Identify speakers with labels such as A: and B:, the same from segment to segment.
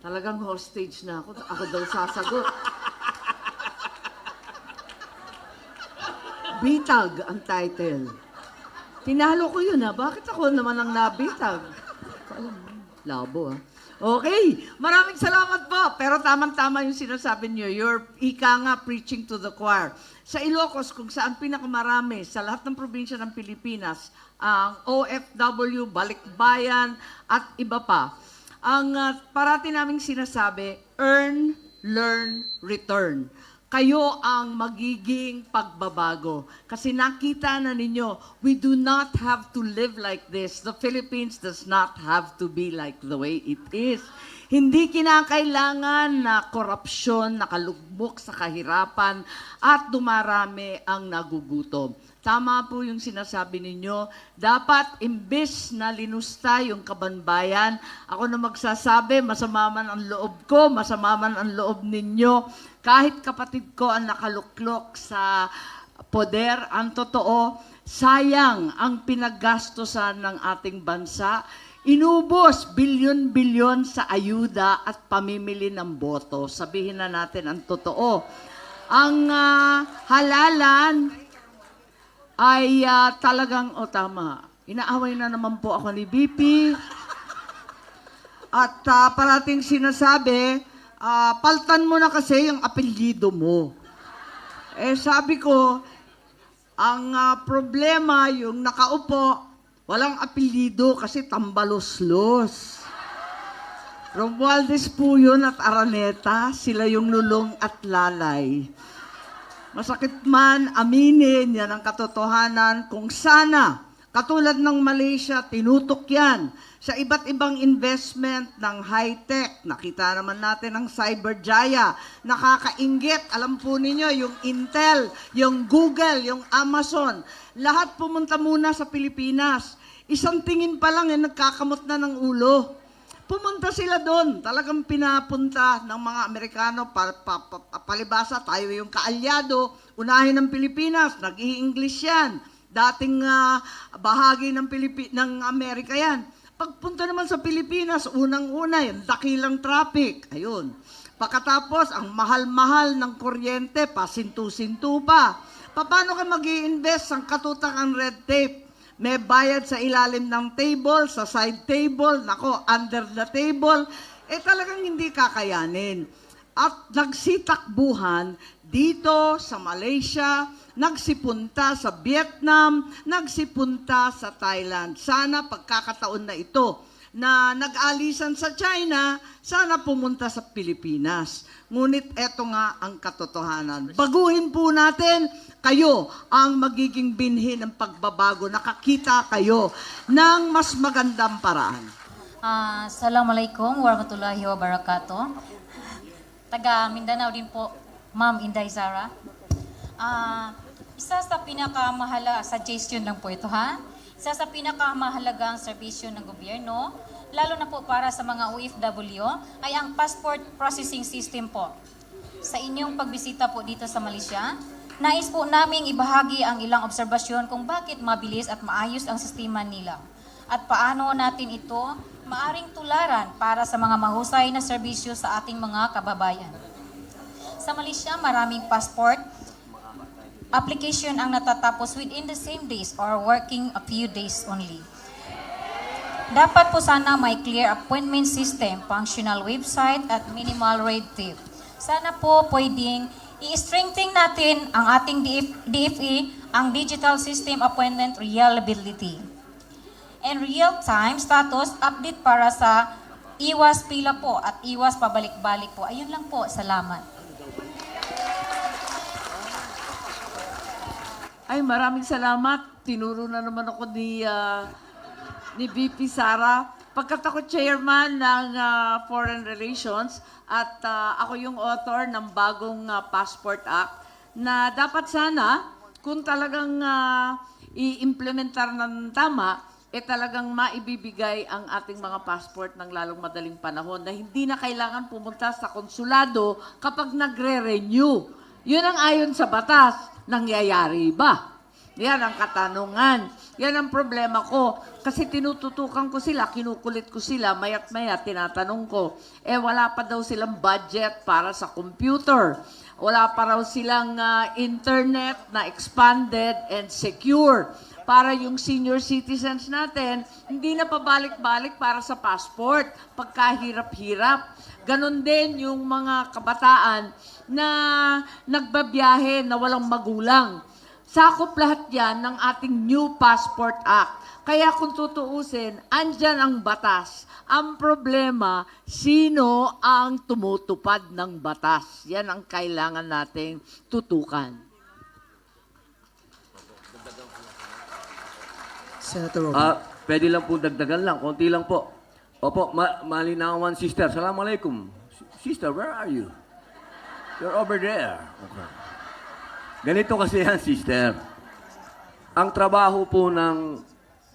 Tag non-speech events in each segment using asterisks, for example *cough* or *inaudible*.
A: Talagang hostage na ako. Ako daw sasagot. Bitag ang title. Tinalo ko yun ha. Bakit ako naman ang nabitag? Labo ha. Okay, maraming salamat po. Pero tamang-tama yung sinasabi niyo. You're ika nga preaching to the choir. Sa Ilocos, kung saan pinakamarami sa lahat ng probinsya ng Pilipinas, ang OFW, Balikbayan, at iba pa. Ang ah, parati naming sinasabi, earn, learn, return kayo ang magiging pagbabago. Kasi nakita na ninyo, we do not have to live like this. The Philippines does not have to be like the way it is. Hindi kinakailangan na korupsyon, nakalugmok sa kahirapan, at dumarami ang nagugutom. Tama po yung sinasabi ninyo. Dapat, imbes na linusta yung kabanbayan, ako na magsasabi, masama man ang loob ko, masama man ang loob ninyo, kahit kapatid ko ang nakaluklok sa poder, ang totoo, sayang ang pinaggastosan ng ating bansa. Inubos bilyon-bilyon sa ayuda at pamimili ng boto. Sabihin na natin ang totoo. Ang ah, halalan ay ah, talagang, o tama, inaaway na naman po ako ni BP. At ah, parating sinasabi, ah, paltan mo na kasi yung apelyido mo. Eh sabi ko, ang ah, problema yung nakaupo, walang apelyido kasi tambaloslos. Romualdez po yun at Araneta, sila yung lulong at lalay. Masakit man aminin yan ang katotohanan kung sana, katulad ng Malaysia, tinutok yan sa iba't ibang investment ng high-tech. Nakita naman natin ang Cyberjaya. Nakakaingit, alam po ninyo, yung Intel, yung Google, yung Amazon. Lahat pumunta muna sa Pilipinas. Isang tingin pa lang, eh, nagkakamot na ng ulo. Pumunta sila doon. Talagang pinapunta ng mga Amerikano, pa, pa, pa- palibasa, tayo yung kaalyado, unahin ng Pilipinas, nag-i-English yan. Dating ah, bahagi ng, Pilipi- ng Amerika yan. Pagpunta naman sa Pilipinas, unang-una, yung dakilang traffic. Ayun. Pagkatapos, ang mahal-mahal ng kuryente, pasintu-sintu pa. Paano ka mag invest ang katutak ang red tape? May bayad sa ilalim ng table, sa side table, nako, under the table. Eh talagang hindi kakayanin. At nagsitakbuhan dito sa Malaysia, nagsipunta sa Vietnam, nagsipunta sa Thailand. Sana pagkakataon na ito na nag-alisan sa China, sana pumunta sa Pilipinas. Ngunit eto nga ang katotohanan. Baguhin po natin, kayo ang magiging binhi ng pagbabago. Nakakita kayo ng mas magandang paraan.
B: Ah, Assalamualaikum warahmatullahi wabarakatuh. Taga Mindanao din po, Ma'am Inday Zara. Ah, isa sa pinakamahalaga, suggestion lang po ito ha. Isa sa pinakamahalagang serbisyo ng gobyerno, lalo na po para sa mga OFW, ay ang passport processing system po. Sa inyong pagbisita po dito sa Malaysia, nais po naming ibahagi ang ilang obserbasyon kung bakit mabilis at maayos ang sistema nila at paano natin ito maaring tularan para sa mga mahusay na serbisyo sa ating mga kababayan. Sa Malaysia, maraming passport application ang natatapos within the same days or working a few days only. Dapat po sana may clear appointment system, functional website at minimal red tape. Sana po pwedeng i-strengthen natin ang ating DF, DFE, ang Digital System Appointment Reliability and real-time status update para sa iwas pila po at iwas pabalik-balik po. Ayun lang po. Salamat.
A: Ay, maraming salamat. Tinuro na naman ako ni, ah, ni VP Sara. Pagkat ako chairman ng ah, Foreign Relations at ah, ako yung author ng bagong ah, Passport Act na dapat sana kung talagang ah, i-implementar ng tama, eh talagang maibibigay ang ating mga passport ng lalong madaling panahon na hindi na kailangan pumunta sa konsulado kapag nagre-renew. Yun ang ayon sa batas. Nangyayari ba? Yan ang katanungan. Yan ang problema ko. Kasi tinututukan ko sila, kinukulit ko sila, mayat maya tinatanong ko, eh wala pa daw silang budget para sa computer. Wala pa raw silang ah, internet na expanded and secure para yung senior citizens natin, hindi na pabalik-balik para sa passport, pagkahirap-hirap. Ganon din yung mga kabataan na nagbabiyahe na walang magulang. Sakop lahat yan ng ating New Passport Act. Kaya kung tutuusin, andyan ang batas. Ang problema, sino ang tumutupad ng batas? Yan ang kailangan nating tutukan.
C: Senator Robby.
D: Ah, pwede lang po dagdagan lang, konti lang po. Opo, ma malinawan sister. Assalamualaikum. Sister, where are you? You're over there. Okay. Ganito kasi yan, sister. Ang trabaho po ng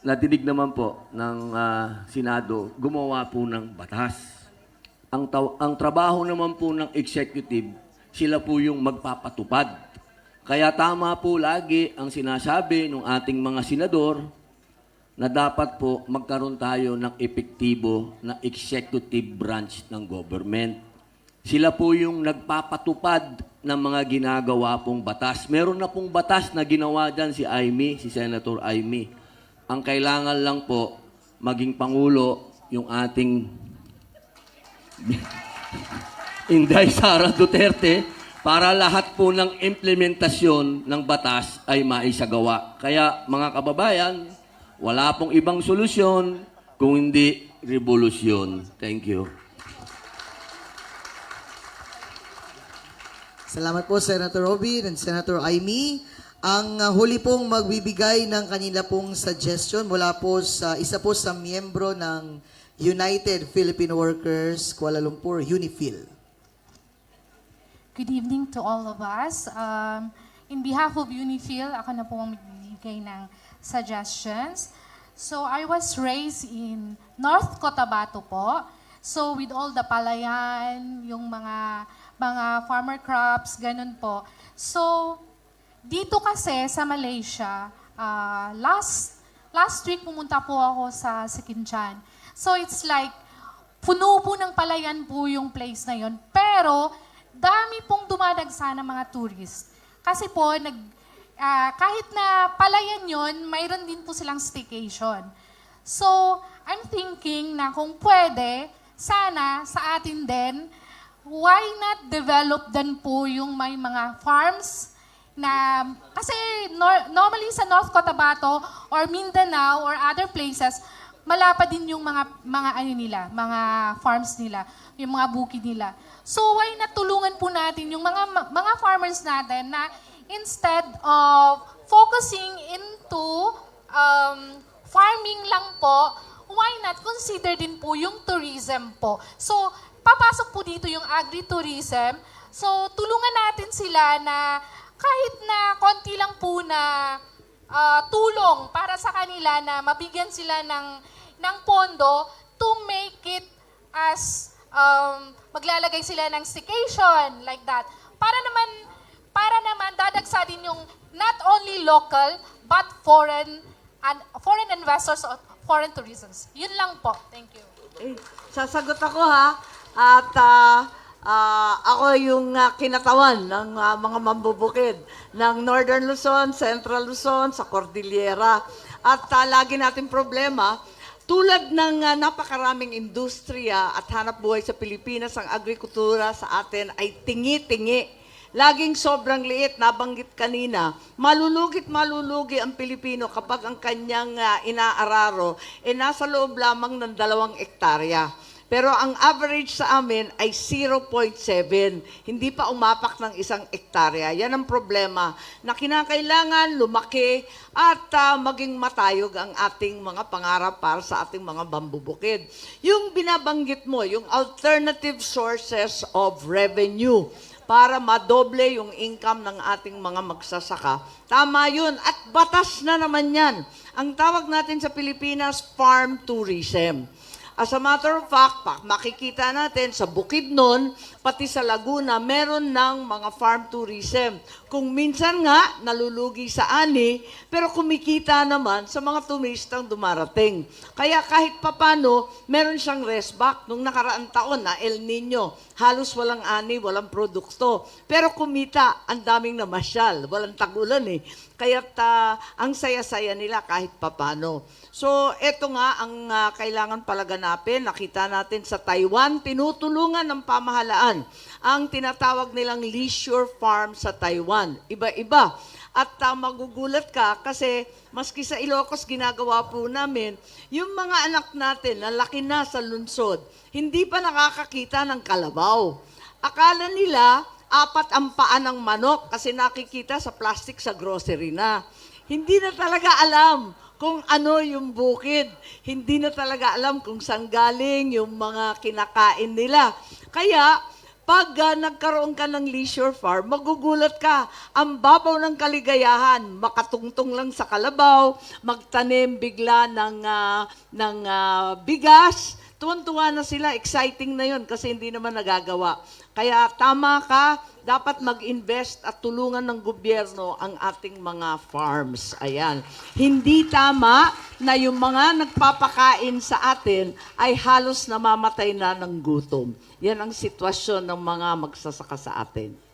D: natinig naman po ng ah, Senado, gumawa po ng batas. Ang, ang trabaho naman po ng executive, sila po yung magpapatupad. Kaya tama po lagi ang sinasabi ng ating mga senador na dapat po magkaroon tayo ng epektibo na executive branch ng government. Sila po yung nagpapatupad ng mga ginagawa pong batas. Meron na pong batas na ginawa dyan si Aimee, si Senator Aimee. Ang kailangan lang po, maging Pangulo, yung ating *laughs* Inday Sara Duterte para lahat po ng implementasyon ng batas ay maisagawa. Kaya mga kababayan, wala pong ibang solusyon kung hindi revolusyon. Thank you.
C: Salamat po, Senator Robby and Senator Aimee. Ang uh, huli pong magbibigay ng kanila pong suggestion mula po sa isa po sa miyembro ng United Filipino Workers Kuala Lumpur, UNIFIL.
E: Good evening to all of us. Um, in behalf of Unifil, ako na po ang magbibigay ng suggestions. So, I was raised in North Cotabato po. So, with all the palayan, yung mga mga farmer crops, ganun po. So, dito kasi sa Malaysia, ah, last last week pumunta po ako sa Sikinchan. So, it's like puno po ng palayan po yung place na yon. Pero, dami pong dumadagsa ng mga tourist. Kasi po, nag, ah, kahit na palayan yon, mayroon din po silang staycation. So, I'm thinking na kung pwede, sana sa atin din, why not develop din po yung may mga farms na, kasi nor- normally sa North Cotabato or Mindanao or other places, malapad din yung mga mga ano nila, mga farms nila, yung mga bukid nila. So why not tulungan po natin yung mga mga farmers natin na instead of focusing into um, farming lang po, why not consider din po yung tourism po. So papasok po dito yung agritourism. So tulungan natin sila na kahit na konti lang po na ah, tulong para sa kanila na mabigyan sila ng ng pondo to make it as um, maglalagay sila ng staycation like that. Para naman para naman dadagsa din yung not only local but foreign and foreign investors or foreign tourisms. Yun lang po. Thank you.
A: Eh, sasagot ako ha. At ah, ah, ako yung ah, kinatawan ng ah, mga mambubukid ng Northern Luzon, Central Luzon, sa Cordillera. At ah, lagi natin problema, tulad ng ah, napakaraming industriya at hanap buhay sa Pilipinas, ang agrikultura sa atin ay tingi-tingi. Laging sobrang liit, nabanggit kanina, malulugit malulugi ang Pilipino kapag ang kanyang ah, inaararo ay nasa loob lamang ng dalawang ektarya. Pero ang average sa amin ay 0.7. Hindi pa umapak ng isang ektarya. Yan ang problema na kinakailangan lumaki at ah, maging matayog ang ating mga pangarap para sa ating mga bambubukid. Yung binabanggit mo, yung alternative sources of revenue para madoble yung income ng ating mga magsasaka. Tama yun. At batas na naman yan. Ang tawag natin sa Pilipinas, farm tourism. As a matter of fact, makikita natin sa Bukidnon, pati sa Laguna, meron ng mga farm tourism. Kung minsan nga, nalulugi sa ani, pero kumikita naman sa mga turistang dumarating. Kaya kahit papano, meron siyang rest back. Nung nakaraang taon na El Nino, halos walang ani, walang produkto. Pero kumita, ang daming namasyal. Walang tagulan eh. Kaya ang saya-saya nila kahit papano. So, eto nga ang ah, kailangan palaganapin. Nakita natin sa Taiwan, tinutulungan ng pamahalaan ang tinatawag nilang leisure farm sa Taiwan. Iba-iba. At ah, magugulat ka kasi maski sa Ilocos ginagawa po namin, yung mga anak natin na laki na sa lungsod, hindi pa nakakakita ng kalabaw. Akala nila, apat ang paa ng manok kasi nakikita sa plastic sa grocery na. Hindi na talaga alam kung ano yung bukid. Hindi na talaga alam kung saan galing yung mga kinakain nila. Kaya, pag ah, nagkaroon ka ng leisure farm, magugulat ka. Ang babaw ng kaligayahan, makatungtong lang sa kalabaw, magtanim bigla ng, ah, ng ah, bigas, tuwan-tuwa na sila, exciting na yun kasi hindi naman nagagawa. Kaya tama ka, dapat mag-invest at tulungan ng gobyerno ang ating mga farms. Ayan. Hindi tama na yung mga nagpapakain sa atin ay halos namamatay na ng gutom. Yan ang sitwasyon ng mga magsasaka sa atin.